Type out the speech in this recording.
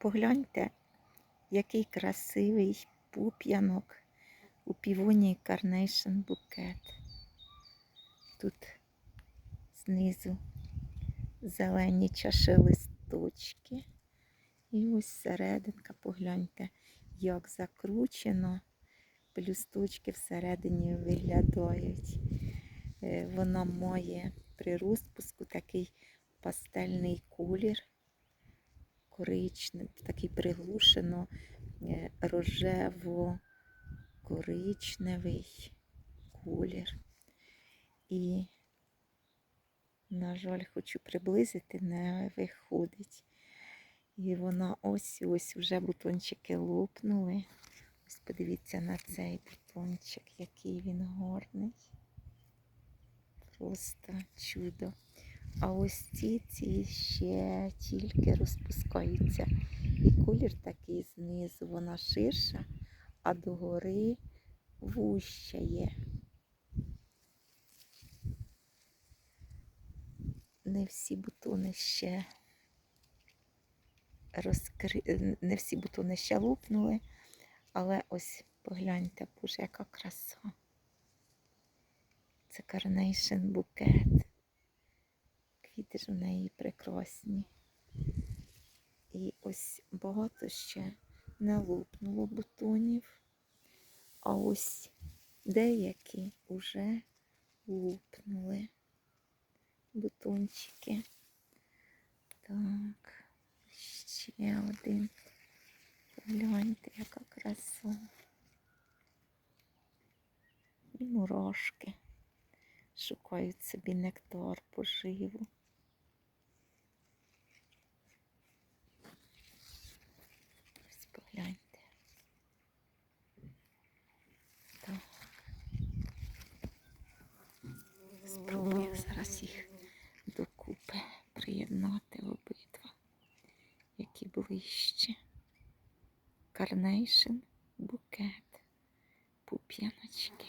Погляньте, який красивий пуп'янок у півоні Carnation букет. Тут знизу зелені чаши листочки. І ось серединка, погляньте, як закручено. Плюсточки всередині виглядають. Е, Вона має при розпуску такий пастельний колір, коричневий, такий приглушено е, рожево-коричневий колір. І, на жаль, хочу приблизити, не виходить. І вона ось ось вже бутончики лопнули. Ось подивіться на цей бутончик, який він гарний. Просто чудо. А ось ці, ці ще тільки розпускаються. І колір такий знизу, вона ширша, а догори вущає. Не всі бутони ще розкри... не всі бутони ще лопнули, але ось погляньте, боже, яка краса. Це Carnation букет. Квіти ж в неї прекрасні. І ось багато ще не лопнуло бутонів, а ось деякі вже лопнули бутончики. Так, ще один. Погляньте, яка краса. І мурашки шукають собі нектар поживу. Ось погляньте. Так. Спробую зараз їх докупи приєднати обидва, які ближче. Карнейшн букет, пуп'яночки.